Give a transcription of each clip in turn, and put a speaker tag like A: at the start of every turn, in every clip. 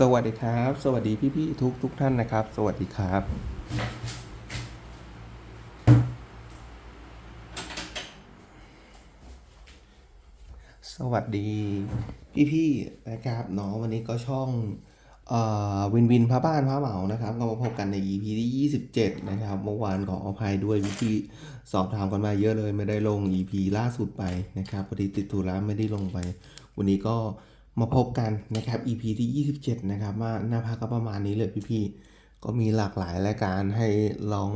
A: สวัสดีครับ สวัสดีพี่ๆทุกทุกท่านนะครับ สวัสดีครับ สวัสดีพี่ๆนะครับเนาะวันนี้ก็ช่องเอ่อวินวินพระบ้านพระเหมานะครับก็มาพบกันใน EP ที่ 27 นะครับเมื่อวานขออภัยด้วยพี่ๆสอบถามกันมาเยอะเลยไม่ได้ลง EP ล่าสุดไปนะครับพอดีติดธุระไม่ได้ลงไป วันนี้ก็ มาพบกันนะครับ EP ที่ 27 นะครับว่าหน้าพักก็ประมาณนี้เลยพี่ๆก็มีหลากหลายรายการให้ลอง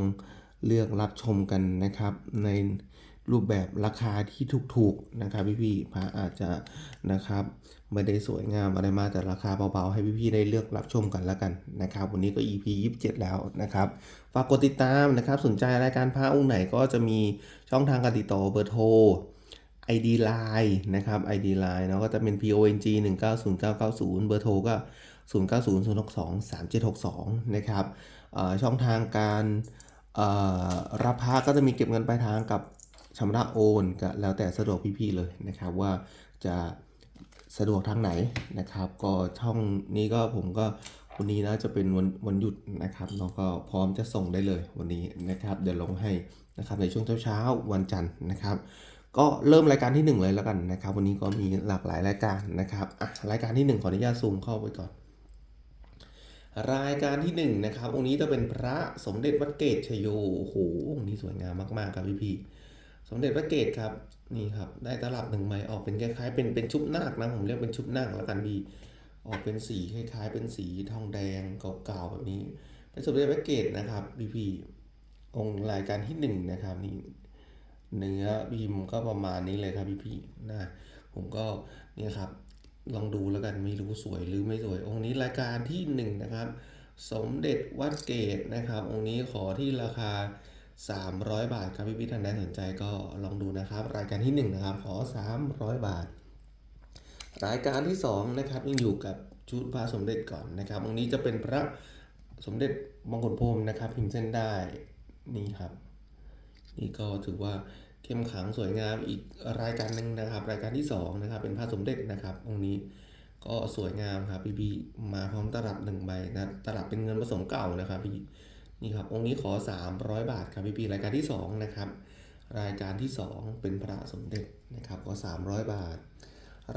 A: เลือกรับชมกันนะครับ ในรูปแบบราคาที่ถูกๆนะครับพี่ๆพระอาจจะนะครับไม่ได้สวยงามอะไรมากแต่ราคาเบาๆ ให้พี่ๆได้เลือกรับชมกันแล้วกันนะครับ วันนี้ก็ EP 27 แล้วนะครับฝากกดติดตามนะครับ สนใจรายการพระองค์ไหนก็จะมีช่องทางการติดต่อเบอร์โทร ID Line นะครับ ID Line เนาะก็จะเป็น PONG 190990 เบอร์โทรก็ 090062 3762 นะครับเอ่อช่องทางการรับพระก็จะมีเก็บเงินปลายทางกับชำระโอนก็แล้วแต่สะดวกพี่ๆเลยนะครับว่าจะสะดวกทางไหนนะครับ ก็ช่องนี้ก็ผมก็วันนี้นะจะเป็นวันวันหยุดนะครับแล้วก็พร้อมจะส่งได้เลยวันนี้นะครับ เดี๋ยวลงให้นะครับในช่วงเช้าๆวันจันทร์นะครับ ก็เริ่มรายการที่ 1 เลยแล้วกันนะครับ วันนี้ก็มีหลากหลายรายการนะครับอะรายการที่ 1 ขออนุญาตซูมเข้าไปก่อน รายการที่ 1 นะครับ องค์นี้จะเป็นพระสมเด็จวัดเกตชโยโอ้โหองค์นี้สวยงามมากๆครับพี่พี่สมเด็จวัดเกตครับนี่ครับ ได้ตลับหนึ่งใบออกเป็นคล้ายๆ เป็นเป็นชุบนาคนะผมเรียกเป็นชุบนาคแล้วกันพี่ออกเป็นสีคล้ายๆ เป็นสีทองแดงเก่าๆแบบนี้เป็นสมเด็จวัดเกตนะครับพี่พี่องค์รายการที่หนึ่งนะครับนี่ เนื้อพิมพ์ก็ประมาณนี้เลยครับพี่ๆนะ ผมก็เนี่ยครับลองดูแล้วกันไม่รู้สวยหรือไม่สวย องค์นี้รายการที่หนึ่งนะครับ สมเด็จวัดเกตนะครับ องค์นี้ขอที่ราคา 300 บาทครับพี่ๆท่านใดสนใจก็ลองดูนะครับ รายการที่หนึ่งนะครับ ขอ 300 บาท รายการที่สองนะครับยังอยู่กับชุดพระสมเด็จก่อนนะครับ องค์นี้จะเป็นพระสมเด็จมงคลพรมนะครับ พิมพ์เส้นได้นี่ครับ นี่ก็ถือว่าเข้มขังสวยงามอีกรายการหนึ่งนะครับ รายการที่สองนะครับเป็นพระสมเด็จนะครับองค์นี้ก็สวยงามครับพี่พีมาพร้อมตลับหนึ่งใบนะตลับเป็นเงินผสมเก่านะครับพี่นี่ครับองค์นี้ขอ 300 บาทครับพี่พีรายการที่สองนะครับรายการที่สองเป็นพระสมเด็จนะครับก็ 300 บาท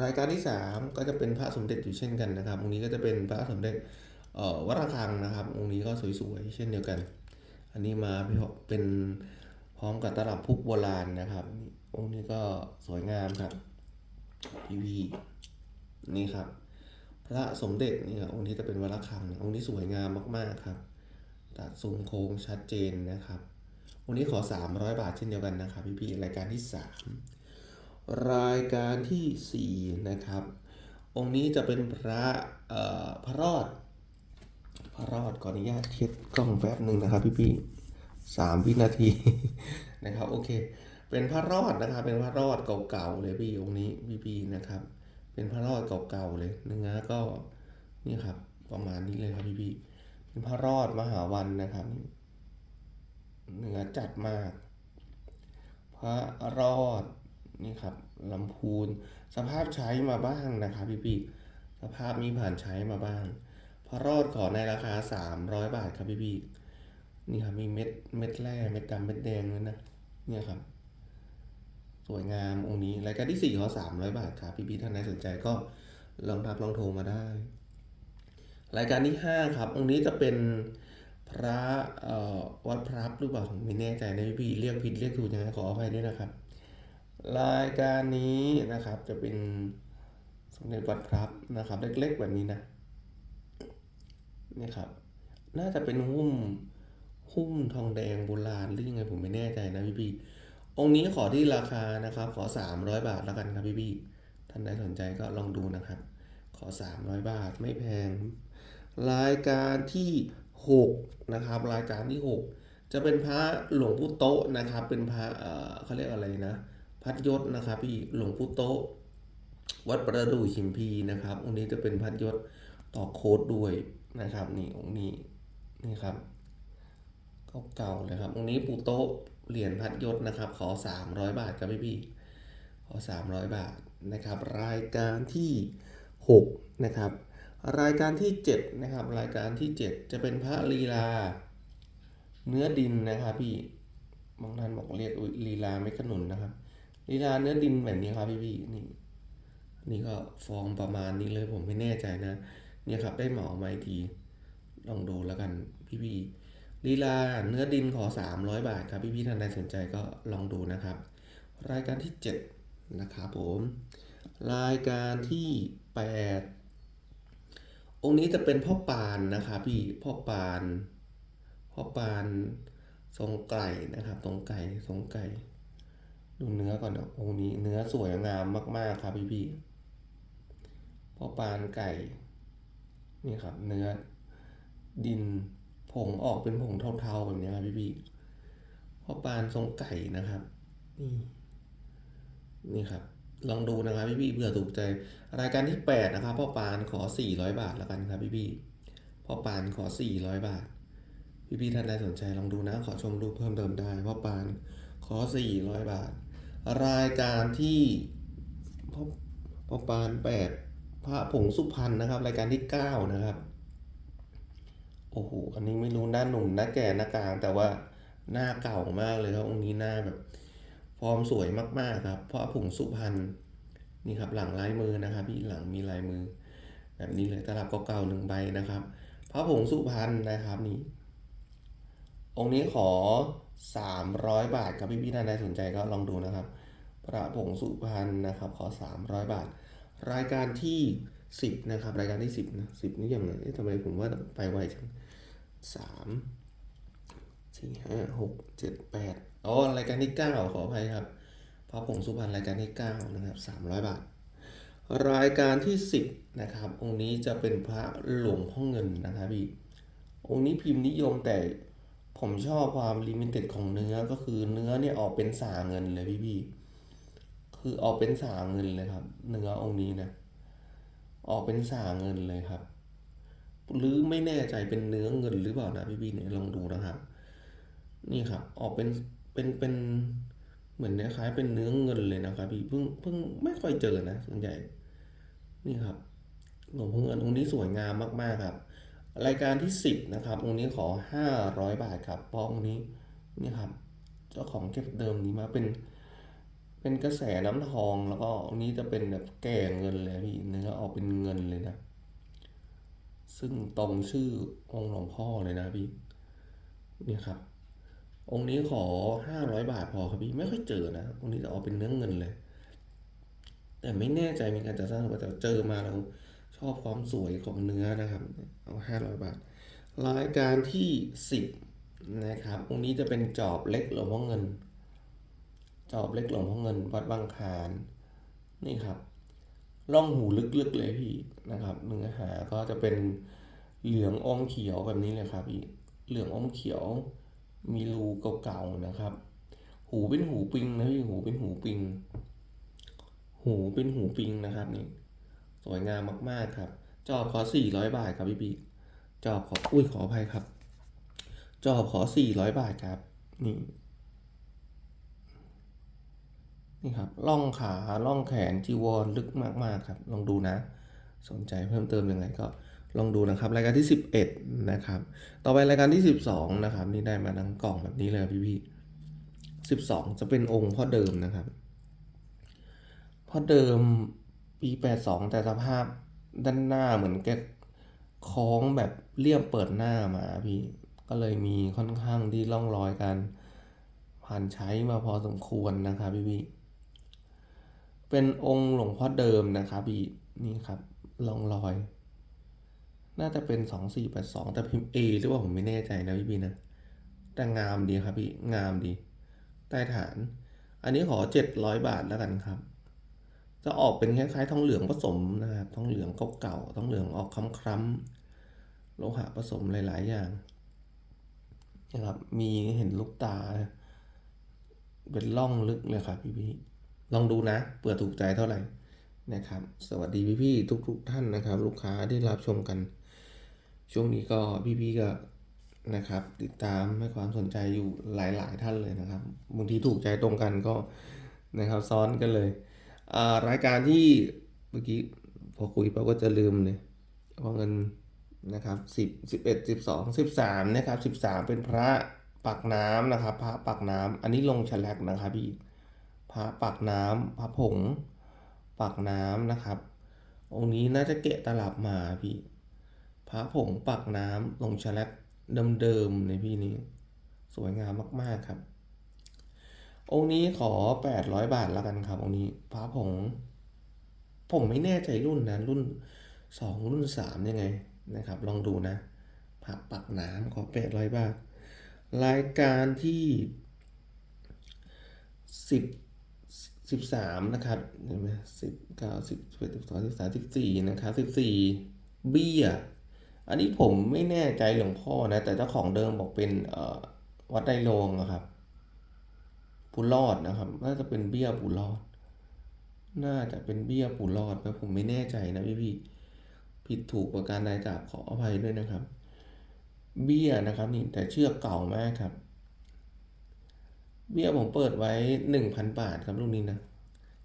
A: รายการที่สามก็จะเป็นพระสมเด็จอยู่เช่นกันนะครับองค์นี้ก็จะเป็นพระสมเด็จวัดระฆังนะครับองค์นี้ก็สวยๆเช่นเดียวกัน อันนี้มาเป็น ร้อมกับตลับพุกโบราณนะครับองค์นี้ก็สวยงามครับพีวีนี่ครับ พระสมเด็จนี่ครับองค์นี้จะเป็นวระฆังองค์นี้สวยงามมากๆครับ ตัดทรงโค้งชัดเจนนะครับองค์นี้ขอ 300 บาทเช่นเดียวกันนะครับพี่พี่รายการที่ 3 รายการทีสี่ 4 นะครับ องค์นี้จะเป็นพระเอ่อพระรอด พระรอดขออนุญาตเช็ดกล้องแป๊บหนึ่งนะครับพี่พี่ สามวินาทีนะครับโอเค เป็นพระรอดนะครับ เป็นพระรอดเก่าๆเลยพี่องค์นี้พี่พี่ๆนะครับ เป็นพระรอดเก่าๆเลยเนื้อก็นี่ครับประมาณนี้เลยครับพี่พี่ๆเป็นพระรอดมหาวันนะครับเนื้อจัดมาก พระรอดนี่ครับลำพูนสภาพใช้มาบ้างนะครับพี่พี่ๆสภาพมีผ่านใช้มาบ้าง พระรอดขอในราคา 300 บาทครับพี่พี่ๆ นี่ครับมีเม็ดเม็ดแร่เม็ดดำเม็ดแดงด้วยนะเนี่ยครับ สวยงามองค์นี้รายการที่4เขอสา300บาทครับพี่พี่ท่านใดสนใจก็ลองทักลองโทรมาได้ รายการที่5ครับ องค์นี้จะเป็นพระวัดพรับหรือเปล่าผมไม่แน่ใจนะพี่พี่เรียกผิดเรียกถูกยังไงขออภัยด้วยนะครับ รายการนี้นะครับจะเป็นสมเด็จวัดพรับนะครับ เล็กๆแบบนี้นะนี่ครับ น่าจะเป็นหุ้ม หุ้มทองแดงโบราณหรือยังไงผมไม่แน่ใจนะพี่พี่องค์นี้ขอที่ราคานะครับ ขอ 300 บาทแล้วกันครับพี่พี่ท่านใดสนใจก็ลองดูนะครับ ขอ 300 บาทไม่แพง รายการที่ 6 นะครับ รายการที่ 6 จะเป็นพระหลวงปู่โตะนะครับ เป็นพระเอ่อเขาเรียกอะไรนะ พัดยศนะครับ พี่หลวงปู่โตะวัดประดู่ชิมพีนะครับองค์นี้จะเป็นพัดยศต่อโค้ดด้วยนะครับ นี่องค์นี้นี่ครับ เก่าๆเลยครับองนี้ปู่โตะเหรียญพัดยศนะครับ ขอ 300 บาทครับพี่พี่ขอ 300 บาทนะครับ รายการที่ 6 นะครับ รายการที่เจ็ดนะครับ รายการที่เจ็ดจะเป็นพระลีลา เนื้อดินนะครับพี่บางท่านบอกเรียกลีลาไม่ขนุนนะครับลีลาเนื้อดินแบบนี้ครับพี่พี่ๆนี่นี่ก็ฟอร์มประมาณนี้เลยผมไม่แน่ใจนะ เนี่ยครับได้เหมามาอีกทีลองดูแล้วกันพี่พี่ๆ ลีลาเนื้อดินขอ 300 บาทครับพี่พี่ๆท่านใดสนใจก็ลองดูนะครับ รายการที่ 7 นะครับผม รายการที่ 8 องค์นี้จะเป็นพ่อปานนะครับพี่พ่อปานพ่อปานทรงไก่นะครับทรงไก่ทรงไก่ ดูเนื้อก่อนนะองค์นี้เนื้อสวยงามมาก ๆ ครับพี่พี่ๆพ่อปานไก่ นี่ครับเนื้อดิน ผงออกเป็นผงเทาๆแบบนี้ครับพี่พี่พ่อปานทรงไก่นะครับ นี่ นี่ครับ ลองดูนะครับพี่พี่เผื่อถูกใจ รายการที่แปดนะครับพ่อปานขอสี่ร้อยบาทแล้วกันครับพี่พี่พ่อปานขอสี่ร้อยบาท พี่พี่ท่านใดสนใจลองดูนะ ขอชมรูปเพิ่มเติมได้พ่อปานขอสี่ร้อยบาท รายการที่พ่อพ่อปานแปดพระผงสุพรรณนะครับ รายการที่เก้านะครับ โอ้โห อันนี้ไม่รู้หน้าหนุ่มหน้าแก่หน้ากลาง แต่ว่าหน้าเก่ามากเลยครับองค์นี้หน้าแบบ ฟอร์มสวยมากๆครับ เพราะผงสุพรรณนี่ครับหลังลายมือนะครับพี่หลังมีลายมือ แบบนี้เลยตลับเก่าๆหนึ่งใบนะครับพระผงสุพรรณนะครับนี่ องค์นี้ขอ 300 บาทครับพี่พี่ท่านใดสนใจก็ลองดูนะครับ พระผงสุพรรณนะครับ ขอ 300 บาท รายการที่ 10 นะครับ รายการที่ 10นะ10นี่ยังไงเอ๊ะทำไมผมว่าไปไวจัง สามสี่ห้าหกเจ็ดแปดอ๋อรายการที่9ขออภัยครับพระผงสุพรรณรายการที่9นะครับ300บาท รายการที่10นะครับ องค์นี้จะเป็นพระหลวงพ่อเงินนะครับพี่องค์นี้พิมพ์นิยมแต่ผมชอบความลิมิเต็ดของเนื้อก็คือเนื้อเนี่ยออกเป็นสาเงินเลยพี่พี่ๆคือออกเป็นสาเงินเลยครับ เนื้อองค์นี้นะออกเป็นสาเงินเลยครับ หรือไม่แน่ใจเป็นเนื้อเงินหรือเปล่านะพี่พี่เนี่ยลองดูนะครับ นี่ครับ ออกเป็นเป็นเป็นเหมือนคล้ายเป็นเนื้อเงินเลยนะครับพี่เพิ่งเพิ่งไม่ค่อยเจอนะส่วนใหญ่ นี่ครับหลวงพ่อเงินองค์นี้สวยงามมากๆครับ รายการที่ 10 นะครับองค์นี้ขอ 500 บาทครับเพราะองค์นี้นี่ครับ เจ้าของเก็บเดิมนี้มาเป็นเป็นกระแสน้ำทองแล้วก็องค์นี้จะเป็นแบบแก่เงินเลยพี่เนื้อออกเป็นเงินเลยนะ ซึ่งตรงชื่อองค์หลวงพ่อเลยนะพี่นี่ครับ องค์นี้ขอ500บาทพอครับพี่ไม่ค่อยเจอนะองค์นี้จะออกเป็นเนื้อเงินเลย แต่ไม่แน่ใจมีการจัดสร้างหรือเปล่าแต่เจอมาแล้วชอบความสวยของเนื้อนะครับ เอาห้าร้อยบาท รายการที่สิบนะครับองค์นี้จะเป็นจอบเล็กหลวงพ่อเงิน จอบเล็กหลวงพ่อเงิน วัดบางคานนี่ครับ ร่องหูลึกๆเลยพี่นะครับเนื้อหาก็จะเป็นเหลืองอมเขียวแบบนี้เลยครับพี่เหลืองอมเขียวมีรูเก่าๆนะครับ หูเป็นหูปิงนะพี่หูเป็นหูปิง หูเป็นหูปิงนะครับนี่สวยงามมากๆครับ จอบขอ400บาทครับพี่ปีจอบขออุ้ยขออภัยครับ จอบขอ400บาทครับนี่ นี่ครับล่องขาล่องแขนจีวรลึกมากๆครับ ลองดูนะ สนใจเพิ่มเติมยังไงก็ลองดูนะครับ รายการที่ 11 นะครับ ต่อไปรายการที่ 12 นะครับ นี่ได้มาดังกล่องแบบนี้เลยพี่พี่ๆ12 จะเป็นองค์พ่อเดิมนะครับพ่อเดิมปีแปดสองแต่สภาพด้านหน้าเหมือนแกคล้องแบบเรียบเปิดหน้ามาพี่ ก็เลยมีค่อนข้างที่ร่องรอยการผ่านใช้มาพอสมควรนะครับพี่พี่ เป็นองค์หลวงพ่อเดิมนะครับพี่นี่ครับร่องรอย น่าจะเป็นสองสี่แปดสองแต่พิมพ์ A หรือว่าผมไม่แน่ใจนะพี่พี่นะ แต่งามดีครับพี่งามดี ใต้ฐาน อันนี้ขอเจ็ดร้อยบาทแล้วกันครับ จะออกเป็นคล้ายๆทองเหลืองผสมนะครับทองเหลืองเก่าๆทองเหลืองออกคล้ำๆโลหะผสมหลายๆอย่างนะครับมีเห็นลูกตา เป็นร่องลึกเลยครับพี่ๆ ลองดูนะเผื่อถูกใจเท่าไหร่นะครับ สวัสดีพี่ๆทุกๆท่านนะครับ ลูกค้าที่รับชมกัน ช่วงนี้ก็พี่ๆก็นะครับ ติดตามให้ความสนใจอยู่หลายๆท่านเลยนะครับบางทีถูกใจตรงกันก็นะครับซ้อนกันเลยอ่ารายการที่เมื่อกี้พอคุยไปก็จะลืมเลยวงเงินนะครับสิบสิบเอ็ดสิบสองสิบสามนะครับสิบสามเป็นพระปักน้ำนะครับ พระปักน้ำอันนี้ลงฉลักนะครับพี่ พระปักน้ำพระผง ปักน้ำนะครับ องค์นี้น่าจะเกะตลับมาพี่พระผงปักน้ำลงฉลักเดิมๆในพี่นี้ สวยงามมากๆครับ องค์นี้ขอแปดร้อยบาทแล้วกันครับ องค์นี้พระผง ผมไม่แน่ใจรุ่นนะรุ่นสองรุ่นสามยังไงนะครับ ลองดูนะพระปักน้ำขอแปดร้อยบาท รายการที่สิบ สิบสามนะครับเห็นไหมสิบเก้าสิบสิบเอ็ดสิบสองสิบสามสิบสี่นะครับสิบสี่เบี้ย อันนี้ผมไม่แน่ใจหลวงพ่อนะ แต่เจ้าของเดิมบอกเป็นเอ่อวัดไดโรงนะครับปุรอดนะครับ น่าจะเป็นเบี้ยปุรอด น่าจะเป็นเบี้ยปูรอดนะผมไม่แน่ใจนะพี่พี่ๆผิดถูกประการใดกราบขออภัยด้วยนะครับ เบี้ยนะครับนี่แต่เชือกเก่ามากครับ เบี้ยผมเปิดไว้หนึ่งพันบาทครับลูกนี้นะ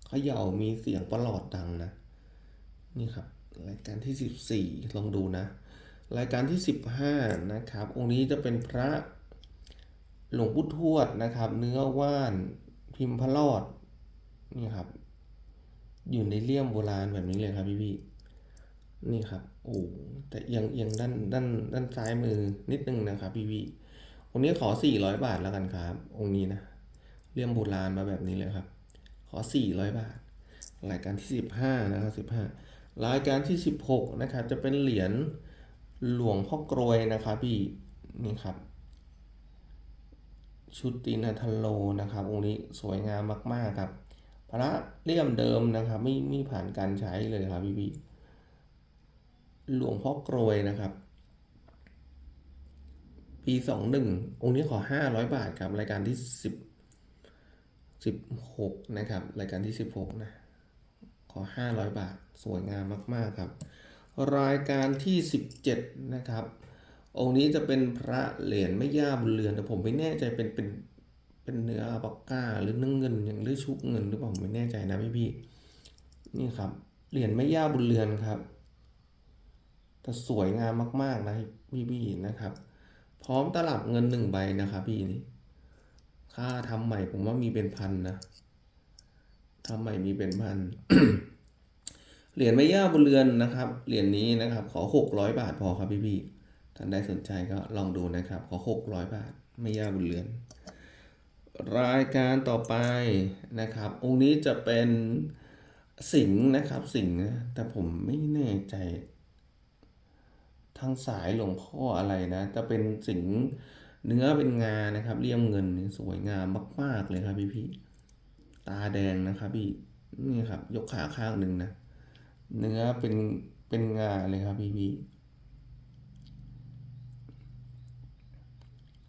A: เขย่ามีเสียงประหลอดดังนะ นี่ครับ รายการที่สิบสี่ลองดูนะ รายการที่สิบห้านะครับ องค์นี้จะเป็นพระหลวงปู่ทวดนะครับ เนื้อว่านพิมพ์พระรอดนี่ครับ อยู่ในเลี่ยมโบราณแบบนี้เลยครับพี่พี่นี่ครับโอ้แต่เอียงเอียงด้านด้านด้านซ้ายมือนิดนึงนะครับพี่พี่องค์นี้ขอสี่ร้อยบาทแล้วกันครับ องค์นี้นะ เลี่ยมโบราณมาแบบนี้เลยครับ ขอสี่ร้อยบาท รายการที่สิบห้านะครับสิบห้ารายการที่สิบหกนะครับ จะเป็นเหรียญหลวงพ่อกรวยนะครับพี่นี่ครับ ชุดตีนาทันโลนะครับองค์นี้สวยงามมาก ๆ ครับ พระเลี่ยมเดิมนะครับ ไม่ไม่ผ่านการใช้เลยครับพี่พี่หลวงพ่อกรวยนะครับ ปีสองหนึ่งองค์นี้ขอห้าร้อยบาทครับ รายการที่สิบ สิบหกนะครับ รายการที่สิบหกนะ ขอห้าร้อยบาท สวยงามมาก ๆ ครับ รายการที่สิบเจ็ดนะครับ องค์นี้จะเป็นพระเหรียญไม่ย่าบุญเรือน แต่ผมไม่แน่ใจเป็นเป็นเป็นเนื้ออัลปาก้าหรือเนื้อเงินอย่างหรือชุบเงินหรือเปล่าผมไม่แน่ใจนะพี่พี่นี่ครับ เหรียญไม่ย่าบุญเรือนครับแต่สวยงามมาก ๆ นะพี่พี่นะครับ พร้อมตลับเงินหนึ่งใบนะครับพี่นี่ ค่าทำใหม่ผมว่ามีเป็นพันนะทำใหม่มีเป็นพันเหรียญไม่ย่าบนเรือนนะครับเหรียญนี้นะครับ ขอหกร้อยบาทพอครับพี่พี่ๆท่านใดสนใจก็ลองดูนะครับ ขอหกร้อยบาทไม่ย่าบนเรือน รายการต่อไปนะครับ องค์นี้จะเป็นสิงนะครับสิงนะแต่ผมไม่แน่ใจ ทางสายหลวงพ่ออะไรนะ จะเป็นสิงห เนื้อเป็นงานะครับเลี่ยมเงินสวยงามมากๆเลยครับพี่พี่ตาแดงนะครับพี่นี่ครับ ยกขาข้างหนึ่งนะเนื้อเป็นเป็นงาเลยครับพี่พี่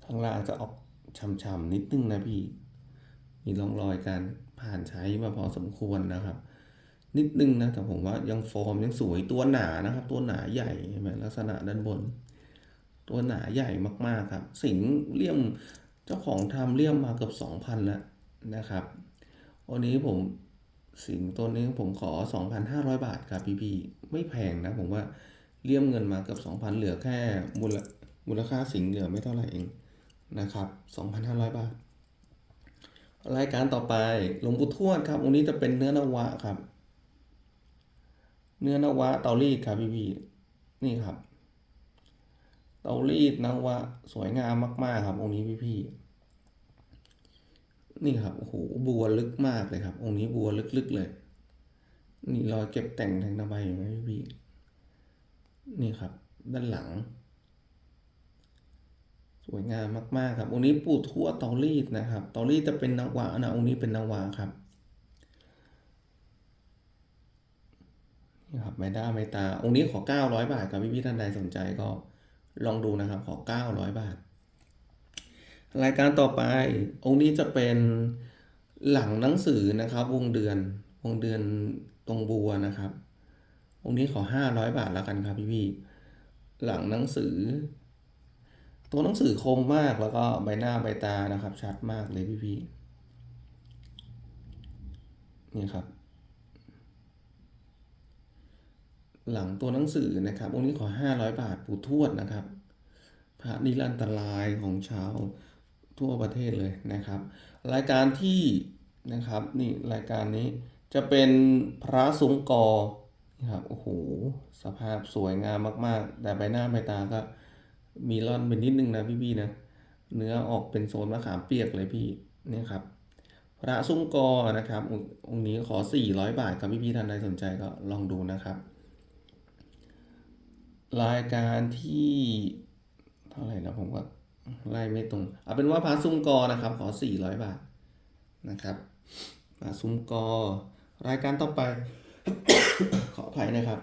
A: ข้างล่างจะออกช่ำๆนิดนึงนะพี่มีร่องรอยการผ่านใช้มาพอสมควรนะครับ นิดนึงนะแต่ผมว่ายังฟอร์มยังสวยตัวหนานะครับ ตัวหนาใหญ่เห็นไหมลักษณะด้านบน ตัวหนาใหญ่มากๆครับ สิงเลี่ยมเจ้าของทำเลี่ยมมาเกือบสองพันแล้วนะครับวันนี้ผมสิงตัวนี้ผมขอ 2,500 บาทครับพี่พี่ๆไม่แพงนะผมว่าเลี่ยมเงินมาเกือบ2,000 เหลือแค่มูลมูลค่าสิงเหลือไม่เท่าไหร่เองนะครับ 2,500 บาท รายการต่อไปหลวงปู่ทวดครับองค์นี้จะเป็นเนื้อนวะครับ เนื้อนวะเตารีดครับพี่พี่ๆนี่ครับ เตารีดนวะสวยงามมาก ๆ ครับ องค์นี้พี่พี่ๆนี่ครับโอ้โหบัวลึกมากเลยครับ องค์นี้บัวลึกๆเลย นี่รอยเก็บแต่งแทงตะไบเห็นไหมพี่พี่ๆนี่ครับ ด้านหลัง สวยงามมาก ๆ ครับ องค์นี้ปู่ทวเตารีดนะครับ เตารีดจะเป็นนวะนะองค์นี้เป็นนวะครับนี่ครับไม้ด้าไม้ตา องค์นี้ขอ 900 บาทครับพี่พี่ๆท่านใดสนใจก็ ลองดูนะครับขอ900 บาท รายการต่อไปองค์นี้จะเป็นหลังหนังสือนะครับ วงเดือนวงเดือนตรงบัวนะครับ องค์นี้ขอ 500 บาทแล้วกันครับพี่พี่ๆหลังหนังสือ ตัวหนังสือคมมากแล้วก็ใบหน้าใบตานะครับ ชัดมากเลยพี่พี่ๆนี่ครับ หลังตัวหนังสือนะครับองค์นี้ขอ 500 บาทปู่ทวดนะครับ พระนิรันตรายของชาวทั่วประเทศเลยนะครับ รายการที่นะครับนี่รายการนี้จะเป็นพระสุงกอนะครับโอ้โหสภาพสวยงามมาก ๆ แต่ใบหน้าใบตาก็มีร่อนเป็นนิดนึงนะพี่ๆนะเนื้อออกเป็นโซนมะขามเปียกเลยพี่นี่ครับพระสุงกอนะครับองค์องค์นี้ขอ 400 บาทครับพี่ๆท่านใดสนใจก็ลองดูนะครับ รายการที่เท่าไหร่นะผมก็ไล่ไม่ตรง เอาเป็นว่าพระซุ้มกอนะครับ ขอ 400 บาทนะครับพระซุ้มกอ รายการต่อไป ขออภัยนะครับ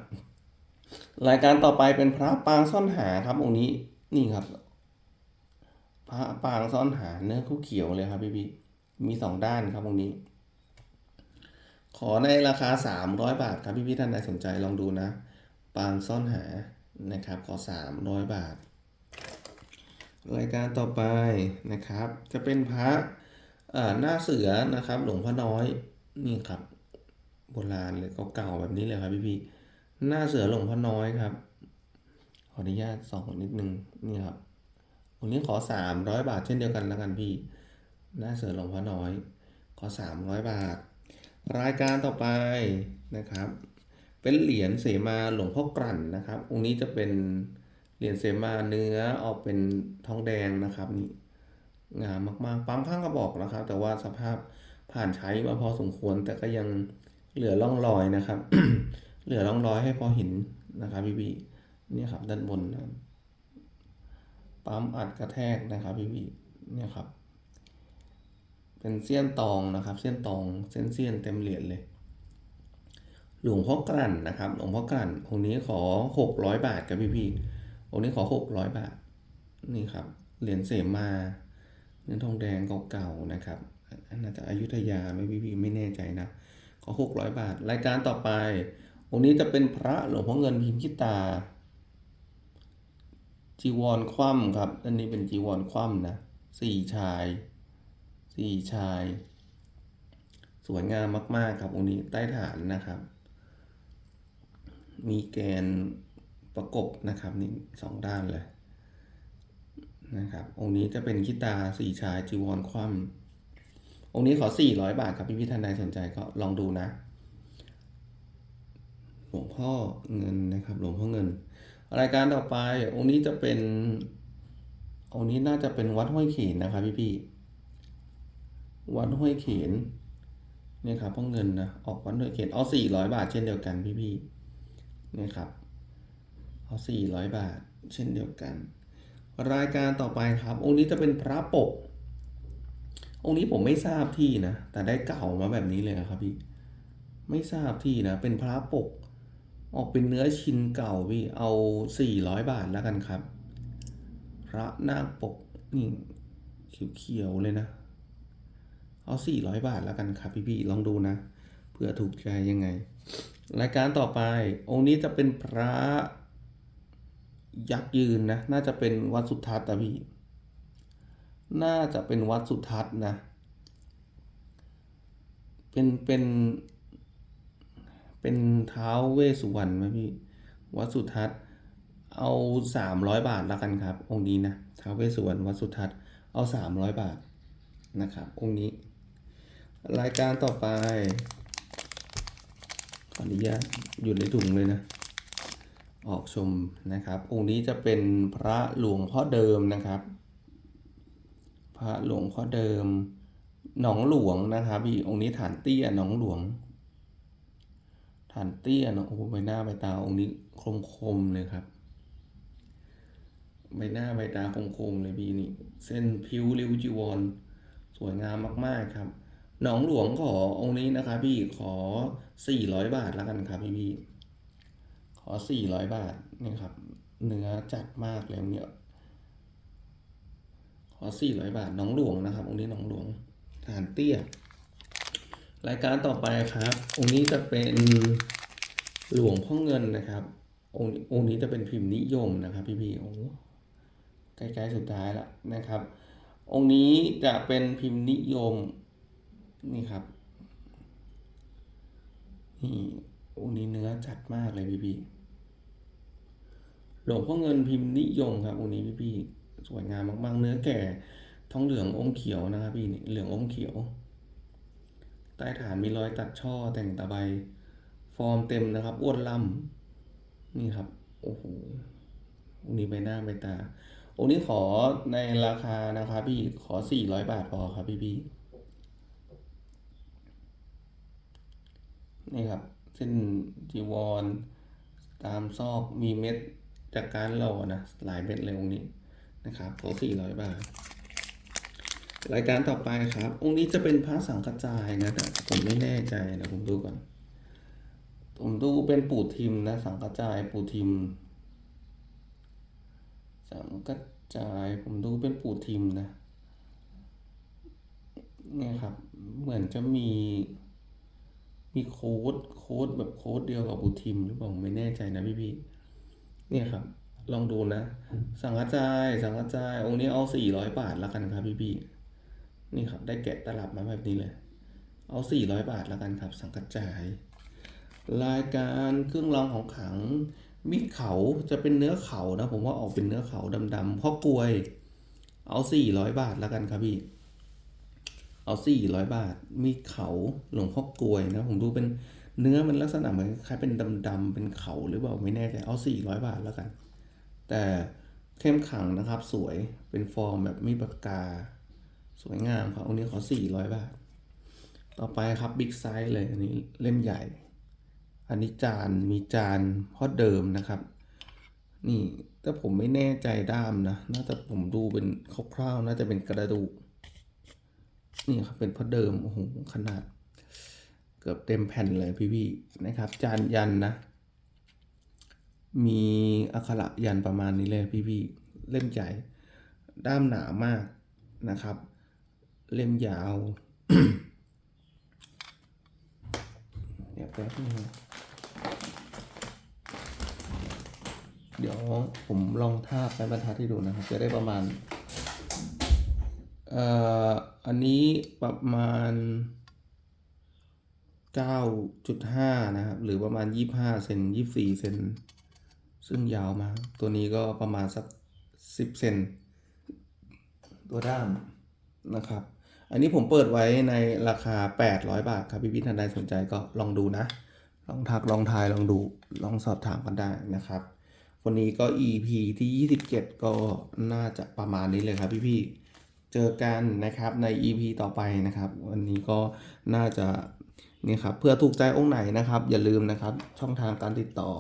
A: รายการต่อไปเป็นพระปางซ่อนหาครับองค์นี้นี่ครับ พระปางซ่อนหาเนื้อคู่เขียวเลยครับพี่พี่มีสองด้านครับองค์นี้ ขอในราคา 300 บาทครับพี่พี่ท่านใดสนใจลองดูนะ ปางซ่อนหา นะครับขอ 300 บาท รายการต่อไปนะครับ จะเป็นพระหน้าเสือนะครับ หลวงพ่อน้อยนี่ครับโบราณเลยเก่าๆแบบนี้เลยครับพี่พี่หน้าเสือหลวงพ่อน้อยครับ ขออนุญาตส่องนิดนึงนี่ครับวันนี้ขอ 300 บาทเช่นเดียวกันแล้วกันพี่ หน้าเสือหลวงพ่อน้อย ขอ 300 บาท รายการต่อไปนะครับ เป็นเหรียญเสมาหลวงพ่อกลั่นนะครับ องค์นี้จะเป็นเหรียญเสมาเนื้อออกเป็นทองแดงนะครับนี่งามมากๆปั๊มข้างกระบอกนะครับ แต่ว่าสภาพผ่านใช้มาพอสมควร แต่ก็ยังเหลือร่องรอยนะครับ เหลือร่องรอยให้พอเห็นนะครับพี่พี่เนี่ยครับด้านบนนะปั๊มอัดกระแทกนะครับพี่พี่เนี่ยครับ เป็นเสี้ยนตองนะครับ เสี้ยนตองเส้นเสี้ยนเต็มเหรียญเลย หลวงพ่อกลั่นนะครับ หลวงพ่อกลั่นองค์นี้ขอหกร้อยบาทครับพี่พี่องค์นี้ขอหกร้อยบาท นี่ครับ เหรียญเสมาเนื้อทองแดงเก่าๆนะครับอันน่าจะอายุธยาไหมพี่พี่ไม่แน่ใจนะ ขอหกร้อยบาท รายการต่อไป องค์นี้จะเป็นพระหลวงพ่อเงินพิมพ์คิตา จีวรคว่ำครับ อันนี้เป็นจีวรคว่ำนะสี่ชายสี่ชาย สวยงามมาก ๆ ครับองค์นี้ใต้ฐานนะครับ มีแกนประกบนะครับนี่สองด้านเลยนะครับองค์นี้จะเป็นคิตาสี่ชายจีวรคว่ำองค์นี้ขอ 400 บาทครับพี่พี่ท่านใดสนใจก็ลองดูนะ หลวงพ่อเงินนะครับหลวงพ่อเงิน รายการต่อไปองค์นี้จะเป็น องค์นี้น่าจะเป็นวัดห้วยเขนนะครับพี่พี่วัดห้วยเขนเนี่ยครับพ่อเงินนะออกวันด้วยเขนเอาสี่ร้อยบาทเช่นเดียวกันพี่พี่ นี่ยครับเอาสี่ร้อยบาท เช่นเดียวกัน รายการต่อไปครับ องค์นี้จะเป็นพระปก องค์นี้ผมไม่ทราบที่นะ แต่ได้เก่ามาแบบนี้เลยครับพี่ ไม่ทราบที่นะ เป็นพระปก ออกเป็นเนื้อชิ้นเก่าพี่ เอาสี่ร้อยบาทแล้วกันครับ พระนาคปกนี่เขียวๆเลยนะ เอา 400 บาทแล้วกันครับพี่ๆลองดูนะเผื่อถูกใจยังไง รายการต่อไป องค์นี้จะเป็นพระยักษ์ยืนนะ น่าจะเป็นวัดสุทัศน์นะพี่ น่าจะเป็นวัดสุทัศน์นะ เป็น เป็น เป็นเท้าเวสุวรรณไหมพี่ วัดสุทัศน์ เอา300บาทแล้วกันครับ องค์นี้นะเท้าเวสุวรรณวัดสุทัศน์ เอา300บาทนะครับ องค์นี้ รายการต่อไป อนุญาตอยู่ในถุงเลยนะ ออกชมนะครับ องค์นี้จะเป็นพระหลวงพ่อเดิมนะครับ พระหลวงพ่อเดิม หนองหลวงนะครับพี่องค์นี้ฐานเตี้ยหนองหลวง ฐานเตี้ยนะโอ้ใบหน้าใบตาองค์นี้คมคมๆเลยครับใบหน้าใบตาคมคมๆเลยพี่นี่ เส้นผิวริ้วจีวร สวยงามมากๆครับ หนองหลวงขอองค์นี้นะครับพี่ขอ400บาทแล้วกันครับพี่พี่ขอ400บาทนี่ครับ เนื้อจัดมากเลยเนี่ยขอ400บาทหนองหลวงนะครับ องค์นี้หนองหลวงทหารเตี้ย รายการต่อไปครับ องค์นี้จะเป็นหลวงพ่อเงินนะครับ องค์องค์นี้จะเป็นพิมพ์นิยมนะครับ พี่พี่โอ้ใกล้ๆสุดท้ายแล้วนะครับ องค์นี้จะเป็นพิมพ์นิยม นี่ครับ นี่องค์นี้เนื้อจัดมากเลยพี่พี่หลวงพ่อเงินพิมพ์นิยมครับองค์นี้พี่ๆสวยงามมากๆ เนื้อแก่ท้องเหลืองอมเขียวนะครับพี่นี่เหลืองอมเขียว ใต้ฐานมีรอยตัดช่อแต่งตะไบฟอร์มเต็มนะครับอ้วนล่ำนี่ครับโอ้โหองนี้ใบหน้าใบตาองนี้ขอในราคานะครับพี่ขอสี่ร้อยบาทพอครับพี่พี่ นี่ครับเส้นจีวร ตามซอกมีเม็ดจากการหล่อนะหลายเม็ดเลยองค์นี้นะครับขอสี่ร้อยบาท รายการต่อไปครับ องค์นี้จะเป็นพระสังกระจายนะแต่ผมไม่แน่ใจนะผมดูก่อนผมดูเป็นปู่ทิมนะ สังกระจายปู่ทิม สังกระจายผมดูเป็นปู่ทิมนะเนี่ยครับ เหมือนจะมี มีโค้ดโค้ดแบบโค้ดเดียวกับปู่ทิมหรือเปล่าไม่แน่ใจนะพี่พี่เนี่ยครับ ลองดูนะ สังกระจายสังกระจายองค์นี้เอาสี่ร้อยบาทแล้วกันครับพี่พี่นี่ครับ ได้แกะตลับมาแบบนี้เลย เอาสี่ร้อยบาทแล้วกันครับ สังกระจาย รายการเครื่องรางของขังมีดเขาจะเป็นเนื้อเขานะ ผมว่าออกเป็นเนื้อเขาดำๆพ่อกลวย เอาสี่ร้อยบาทแล้วกันครับพี่ เอาสี่ร้อยบาท มีเขาหลวงพ่อกลวยนะ ผมดูเป็นเนื้อมันลักษณะเหมือนคล้ายเป็นดำๆเป็นเขาหรือเปล่าไม่แน่ใจเอาสี่ร้อยบาทแล้วกัน แต่เข้มขังนะครับ สวยเป็นฟอร์มแบบมีปากกา สวยงามครับอันนี้ขอสี่ร้อยบาท ต่อไปครับบิ๊กไซส์เลย อันนี้เล่มใหญ่ อันนี้จานมีจานพ่อเดิมนะครับ นี่แต่ผมไม่แน่ใจด้ามนะน่าจะผมดูเป็นคร่าวๆน่าจะเป็นกระดูก นี่ครับเป็นพ่อเดิม โอ้โห ขนาด เกือบเต็มแผ่นเลยพี่ๆนะครับ จานยันนะ มีอักขระยันประมาณนี้เลยพี่ๆเล่มใหญ่ ด้ามหนามากนะครับ เล่มยาว เดี๋ยวแป๊บนึงเดี๋ยวผมลองทาบไม้บรรทัดให้ดูนะครับ จะได้ประมาณ อันนี้ประมาณ 9.5 นะครับ หรือประมาณ 25 เซน 24 เซน ซึ่งยาวมาก ตัวนี้ก็ประมาณสัก 10 เซน ตัวด้ามนะครับ อันนี้ผมเปิดไว้ในราคา 800 บาทครับ พี่พี่ท่านใดสนใจก็ลองดูนะ ลองทัก ลองทาย ลองดู ลองสอบถามกันได้นะครับ วันนี้ก็ EP ที่ 27 ก็น่าจะประมาณนี้เลยครับพี่พี่ จอกันนะครับใน EP ต่อไปนะครับ วันนี้ก็น่าจะนี่ครับเพื่อถูกใจองค์ไหนนะครับ อย่าลืมนะครับช่องทางการติดต่อ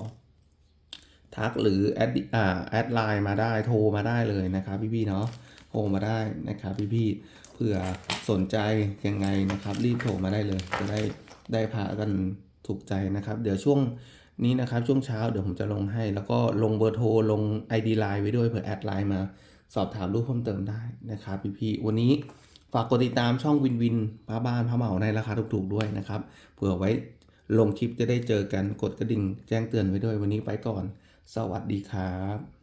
A: ทักหรือแอดอ่าแอดไลน์มาได้โทรมาได้เลยนะครับพี่ๆเนาะโทรมาได้นะครับพี่ๆเผื่อสนใจยังไงนะครับ รีบโทรมาได้เลยจะได้ได้พากันถูกใจนะครับ เดี๋ยวช่วงนี้นะครับช่วงเช้าเดี๋ยวผมจะลงให้ แล้วก็ลงเบอร์โทรลง ID ไลน์ไว้ด้วยเผื่อแอดไลน์มา สอบถามรูปเพิ่มเติมได้นะครับพี่ๆวันนี้ฝากกดติดตามช่องวินวินพระบ้านพระเหมาในราคาถูกๆด้วยนะครับเผื่อไว้ลงคลิปจะได้เจอกันกดกระดิ่งแจ้งเตือนไว้ด้วยวันนี้ไปก่อน สวัสดีครับ